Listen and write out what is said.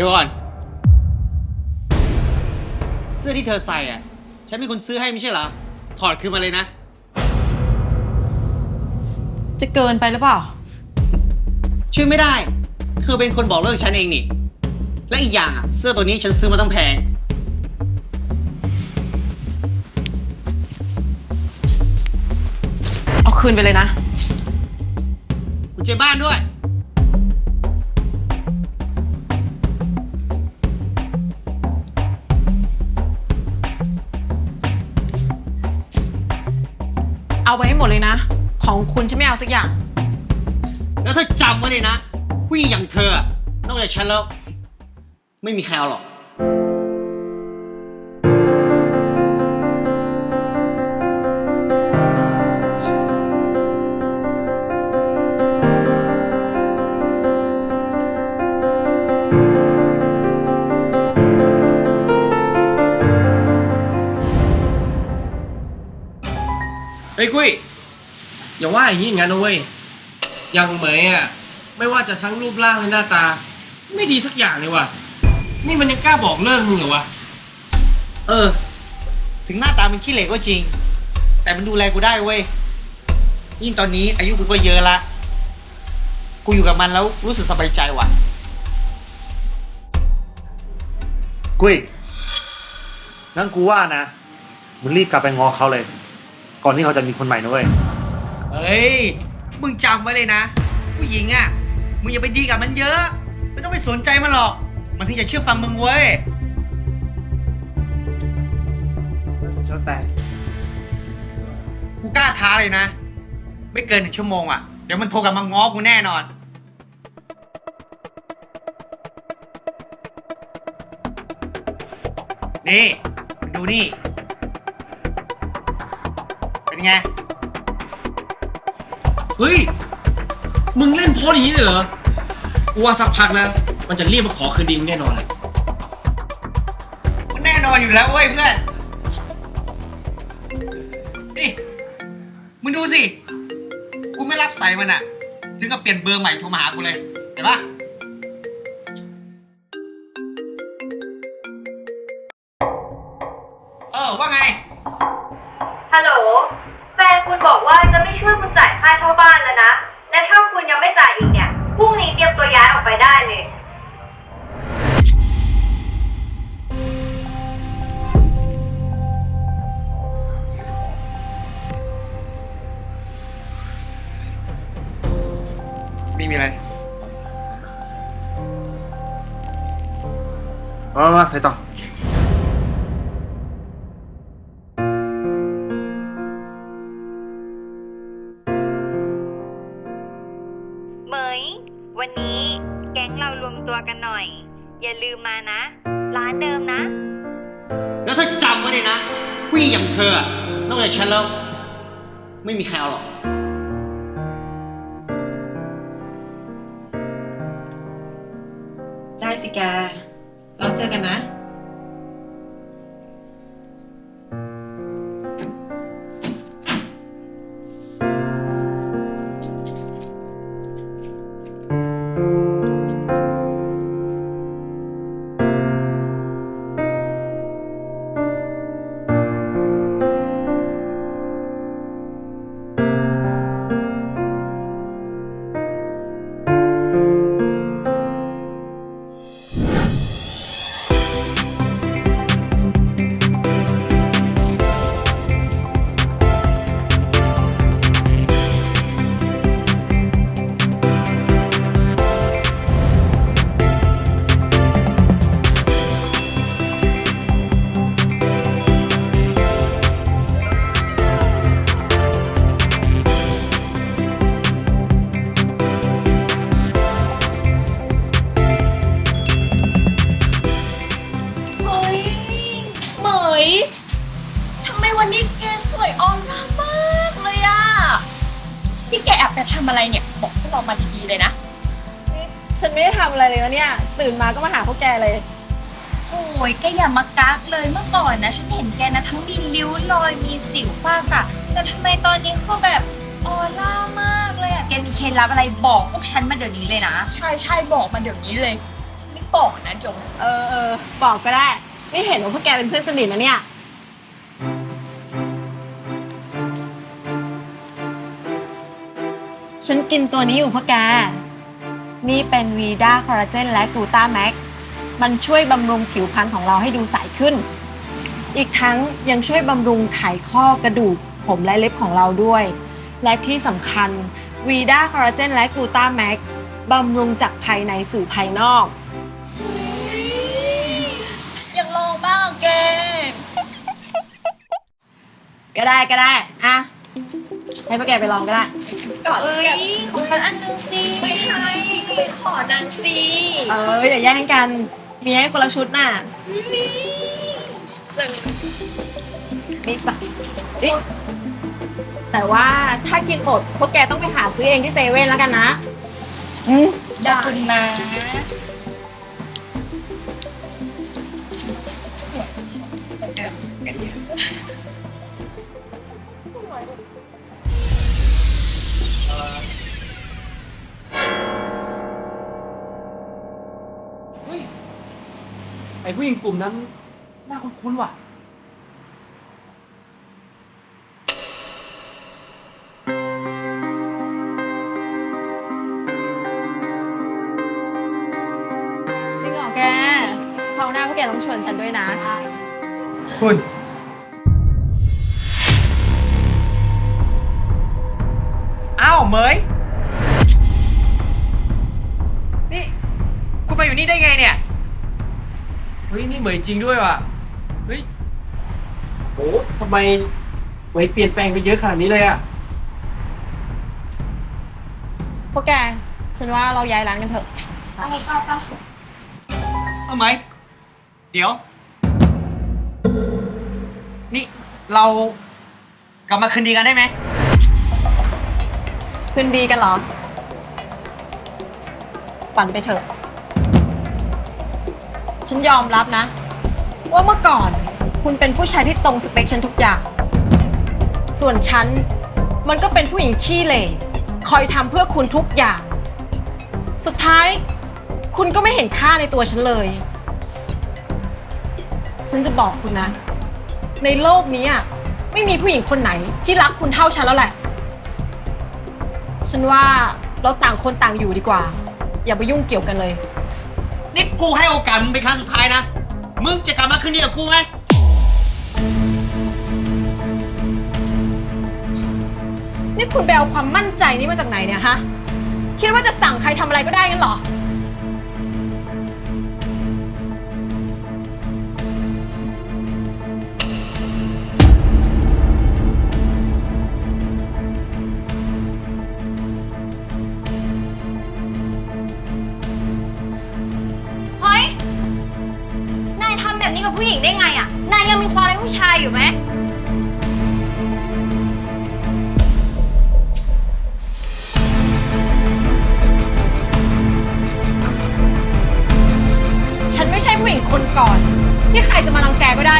ดี๋ยวก่อน เสื้อที่เธอใส่อะ ฉันเป็นคนซื้อให้ไม่ใช่เหรอ ถอดคืนมาเลยนะ จะเกินไปหรือเปล่า ช่วยไม่ได้ เธอเป็นคนบอกเลิกฉันเองนี่ และอีกอย่างอะ เสื้อตัวนี้ฉันซื้อมาตั้งแพง เอาคืนไปเลยนะกุญแจบ้านด้วย เอาไปให้หมดเลยนะ ของคุณฉันไม่เอาสักอย่าง แล้วถ้าจำไว้เลยนะผู้หญิงอย่างเธอ นอกจากฉันแล้ว ไม่มีใครเอาหรอก เฮ้ยกุ้ยอย่าว่าอย่างนี้อย่างนั้นนะเว้ยอยังเหมยอะไม่ว่าจะทั้งรูปร่างและหน้าตา ไม่ดีสักอย่างเลยว่ะ นี่มันยังกล้าบอกเลิกมึงเหรอวะเออ ถึงหน้าตามันขี้เหร่ก็จริง แต่มันดูแลกูได้เว้ยยิ่งตอนนี้อายุกูก็เยอะละ กูอยู่กับมันแล้วรู้สึกสบายใจว่ะ กุ้ยงั้นกูว่านะมึงรีบกลับไปงอเขาเลย ก่อนที่เขาจะมีคนใหม่นะเว้ยเฮ้ย มึงจำไว้เลยนะ ผู้หญิงอะ มึงอย่าไปดีกับมันเยอะ ไม่ต้องไปสนใจมันหรอก มันถึงจะเชื่อฟังมึงเว้ย แล้วแต่กูกล้าท้าเลยนะ ไม่เกินหนึ่งชั่วโมงอะ เดี๋ยวมันโทรกลับมาง้อกูแน่นอน นี่ ดูนี่ เป็นไง เฮ้ย มึงเล่นโพสอย่างนี้เลยเหรอ กูว่าสักพักนะ มันจะเรียกมาขอคืนดีมึงแน่นอนแหละมันแน่นอนอยู่แล้วเว้ยเพื่อน นี่ มึงดูสิ กูไม่รับสายมันอะถึงกับเปลี่ยนเบอร์ใหม่โทรมาหากูเลย เห็นปะเออว่าไงฮัลโหลแฟน คุณบอกว่าจะไม่ช่วยคุณจ่ายค่าเช่าบ้านแล้วนะ และถ้าคุณยังไม่จ่ายอีกเนี่ยพรุ่งนี้เตรียมตัวย้ายออกไปได้เลย ไม่มีอะไรมามามาใส่ต่อ กันหน่อย อย่าลืมมานะ ร้านเดิมนะ แล้วถ้าจำไว้เลยนะผู้หญิงอย่างเธออะนอกจากฉันแล้ว ไม่มีใครเอาหรอก ได้สิแก เราเจอกันนะ วันนี้แกสวยออร่ามากเลยอะที่แกแอบไปทำอะไรเนี่ย บอกพวกเรามาดีๆเลยนะฉันไม่ได้ทำอะไรเลยนะเนี่ย ตื่นมาก็มาหาพวกแกเลย โอ้ยแกอย่ามากักเลยเมื่อก่อนนะ ฉันเห็นแกนะ ทั้งมีริ้วรอยมีสิวฝ้ากระแต่ทำไมตอนนี้เขาแบบออร่ามากเลยอะแกมีเคล็ดลับอะไรบอกพวกฉันมาเดี๋ยวนี้เลยนะ ใช่ใช่บอกมาเดี๋ยวนี้เลย ไม่บอกนะจง เออเออบอกก็ได้ นี่เห็นว่าพวกแกเป็นเพื่อนสนิทนะเนี่ย ฉันกินตัวนี้อยู่พวกแก นี่เป็นวีด้าคอลลาเจนและกลูตาแม็ก มันช่วยบำรุงผิวพรรณของเราให้ดูใสขึ้น อีกทั้งยังช่วยบำรุงไขข้อกระดูก ผมและเล็บของเราด้วย และที่สำคัญวีด้าคอลลาเจนและกลูตาแม็กบำรุงจากภายในสู่ภายนอก อยากลองบ้างอะแก ก็ได้ก็ได้ อะ ให้พวกแกไปลองก็ได้ ก่อนเอ้ยของฉันอันนึงสิไม่ให้ก็ไปขอนางสิเอออย่าแย่งกันมีให้คนละชุดน่ะซึ่งนี่จ้ะนี่แต่ว่าถ้ากินหมดพวกแกต้องไปหาซื้อเองที่เซเว่นแล้วกันนะอืมขอบคุณนะเฮ้ ไอ้ผู้หญิงกลุ่มนั้นน่าคุ้นๆว่ะ จริงเหรอแกคราวหน้าพวกแกต้องชวนฉันด้วยนะ คุณ อ้าวเหมย นี่ คุณมาอยู่นี่ได้ไงเนี่ย เฮ้ยนี่เหมยจริงด้วยว่ะเฮ้ยโหทำไมเหมยเปลี่ยนแปลงไปเยอะขนาดนี้เลยอะพวกแก ฉันว่าเราย้ายร้านกันเถอะ เอาไปไปเอาไหมเดี๋ยว นี่เรากลับมาคืนดีกันได้ไหม คืนดีกันเหรอ ฝันไปเถอะ ฉันยอมรับนะ ว่าเมื่อก่อนคุณเป็นผู้ชายที่ตรงสเปคฉันทุกอย่าง ส่วนฉันมันก็เป็นผู้หญิงขี้เหร่คอยทำเพื่อคุณทุกอย่าง สุดท้าย คุณก็ไม่เห็นค่าในตัวฉันเลย ฉันจะบอกคุณนะ ในโลกนี้อะไม่มีผู้หญิงคนไหนที่รักคุณเท่าฉันแล้วแหละ ฉันว่าเราต่างคนต่างอยู่ดีกว่า อย่าไปยุ่งเกี่ยวกันเลย นี่กูให้โอกาสมึงเป็นครั้งสุดท้ายนะ มึงจะกลับมาคืนดีกับกูไหมนี่คุณไปเอาความมั่นใจนี้มาจากไหนเนี่ยฮะ คิดว่าจะสั่งใครทำอะไรก็ได้งั้นเหรอ นี้กับผู้หญิงได้ไงอะนายยังมีความเป็นผู้ชายอยู่ไหม ฉันไม่ใช่ผู้หญิงคนก่อน ที่ใครจะมารังแกก็ได้